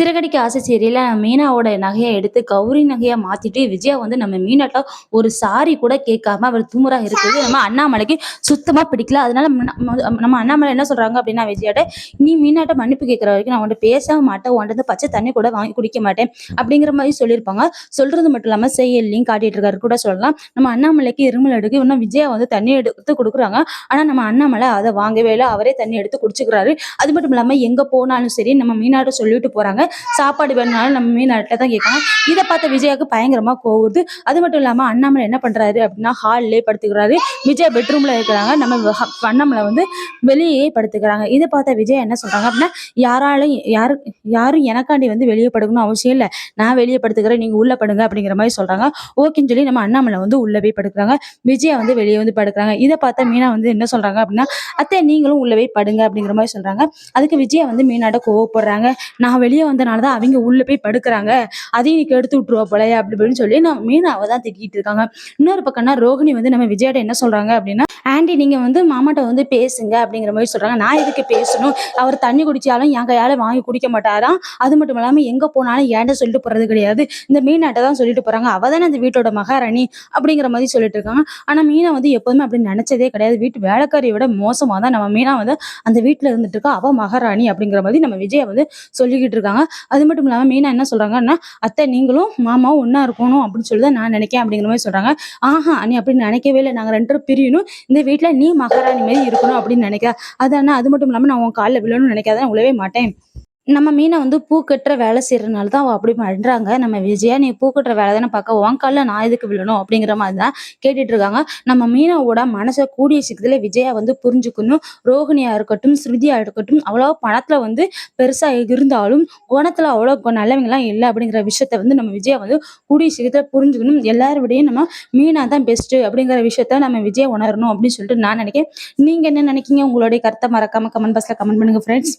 சிறகடிக்க ஆசை சீரியல்ல மீனாவோட நகையை எடுத்து கௌரி நகையை மாத்திட்டு விஜயா வந்து நம்ம மீனாட்ட ஒரு சாரி கூட கேட்காம அவர் தூமரா இருக்குது. நம்ம அண்ணாமலைக்கு சுத்தமா பிடிக்கல. அதனால நம்ம- நம்ம- அண்ணாமலை என்ன சொல்றாங்க அப்படின்னா விஜயாட்ட நீ மீனாட்ட மன்னிப்பு கேட்கற வரைக்கும் நான் உன்கிட்ட பேச மாட்டேன். உன்கிட்ட பச்சை தண்ணி கூட வாங்கி குடிக்க மாட்டேன். அப்படிங்கிற மாதிரி சொல்லியிருப்பாங்க. சொல்றது மட்டும் இல்லாம செயல்லையும் காட்டிட்டு இருக்காரு. கூட சொல்லலாம். நம்ம அண்ணாமலைக்கு இருமல் எடுக்கு இன்னும் விஜயா வந்து தண்ணி எடுத்து கொடுக்குறாங்க. ஆனா நம்ம அண்ணாமலை அதை வாங்கவே இல்லை. அவரே தண்ணி எடுத்து குடிச்சுக்கிறாரு. அது மட்டும் இல்லாம எங்க போனாலும் சரி நம்ம மீனாட்ட சொல்லிட்டு போறாங்க. சாப்பாடு வேணும்னாலும் நம்ம மீனாட்ட தான் கேட்கணும். இதை பார்த்த விஜயாவுக்கு பயங்கரமா கோவுது அது மட்டும் இல்லாம அண்ணாமலை என்ன பண்றாரு அப்படின்னா ஹால்லே படுத்துக்கிறாரு. விஜய் பெட்ரூம்ல இருக்கிறாங்க. நம்ம அண்ணாமலை வந்து வெளியே படுத்துக்கிறாங்க. இதை பார்த்த விஜய் என்ன சொல்றாங்க அப்படின்னா யாராலும் யாரு யாரும் எனக்காண்டி வந்து வெளியே படுக்கணும் அவசியம் இல்லை. நான் வெளியே படுத்துக்கிறேன். நீங்க உள்ள படுங்க அப்படிங்கிற மாதிரி சொல்றாங்க. ஓகேன்னு சொல்லி நம்ம அண்ணாமலை வந்து உள்ள போய் படுக்கிறாங்க. விஜயா வந்து வெளியே வந்து படுக்கிறாங்க. இதை பார்த்தா மீனா வந்து என்ன சொல்றாங்க அப்படின்னா அத்தை நீங்களும் உள்ள போய் படுங்க அப்படிங்கிற மாதிரி சொல்றாங்க. அதுக்கு விஜயா வந்து மீனாட்ட கோவப்படுறாங்க. நான் வெளியே வந்து வந்தனால தான் அவங்க உள்ள போய் படுக்கிறாங்க. அதையும் நீ எடுத்து விட்டுருவா போல அப்படி இப்படின்னு சொல்லி நான் மீனாவை தான் திட்டிகிட்டு இருக்காங்க. இன்னொரு பக்கம்னா ரோகிணி வந்து நம்ம விஜயாட்ட என்ன சொல்றாங்க அப்படின்னா ஆண்டி நீங்க வந்து மாமாட்ட வந்து பேசுங்க அப்படிங்கிற மாதிரி சொல்றாங்க. நான் எதுக்கு பேசணும்? அவர் தண்ணி குடிச்சாலும் என் கையால வாங்கி குடிக்க மாட்டாராம். அது மட்டும் இல்லாம எங்க போனாலும் ஏன்ட சொல்லிட்டு போறது கிடையாது. இந்த மீனாட்ட தான் சொல்லிட்டு போறாங்க. அவள் தானே அந்த வீட்டோட மகாராணி அப்படிங்கிற மாதிரி சொல்லிட்டு இருக்காங்க. ஆனா மீனா வந்து எப்போதுமே அப்படி நினைச்சதே கிடையாது. வீட்டு வேலைக்காரியை விட மோசமாக தான் நம்ம மீனா வந்து அந்த வீட்டில் இருந்துட்டு இருக்கா. அவ மகாராணி அப்படிங்கிற மாதிரி நம்ம விஜயை வந்து சொல்லிக்கிட்டு இருக்காங்க. அது மட்டும் இல்லாம மீனா என்ன சொல்றாங்கன்னா அத்தை நீங்களும் மாமாவும் ஒண்ணா இருக்கணும் அப்படின்னு சொல்லி தான் நான் நினைக்கிறேன் அப்படிங்கிற மாதிரி சொல்றாங்க. ஆஹா நீ அப்படி நினைக்கவே இல்லை. நாங்க ரெண்டு பேரும் பிரியணும். இந்த வீட்டுல நீ மகாராணி மாதிரி இருக்கணும் அப்படின்னு நினைக்கிற. அதானா அது மட்டும் இல்லாம நான் உன் காலில் விழணும்னு நினைக்காத நான் உழவே மாட்டேன். நம்ம மீனை வந்து பூ கட்டுற வேலை செய்யறதுனால தான் அவள் அப்படி பண்ணுறாங்க நம்ம விஜயா நீ பூ கட்டுற வேலை தானே பார்க்க உன் காலில் நான் எதுக்கு விழணும் அப்படிங்கிற மாதிரி தான் கேட்டுட்டு இருக்காங்க. நம்ம மீனாவோட மனசை கூடிய சீக்கிரத்துல விஜயா வந்து புரிஞ்சுக்கணும். ரோஹிணியா இருக்கட்டும் ஸ்ருதியா இருக்கட்டும் அவ்வளோ பணத்துல வந்து பெருசா இருந்தாலும் குணத்துல அவ்வளோ கு- நல்லவங்கலாம் இல்லை அப்படிங்கிற விஷயத்த வந்து நம்ம விஜயா வந்து கூடிய சீக்கிரத்துல புரிஞ்சுக்கணும். எல்லாரோடையும் நம்ம மீனா தான் பெஸ்ட் அப்படிங்கிற விஷயத்த நம்ம விஜயா உணரணும் அப்படின்னு சொல்லிட்டு நான் நினைக்கிறேன். நீங்க என்ன நினைக்கீங்க உங்களுடைய கருத்தை மறக்காம கமெண்ட் பாக்ஸ்ல கமெண்ட் பண்ணுங்க ஃப்ரெண்ட்ஸ்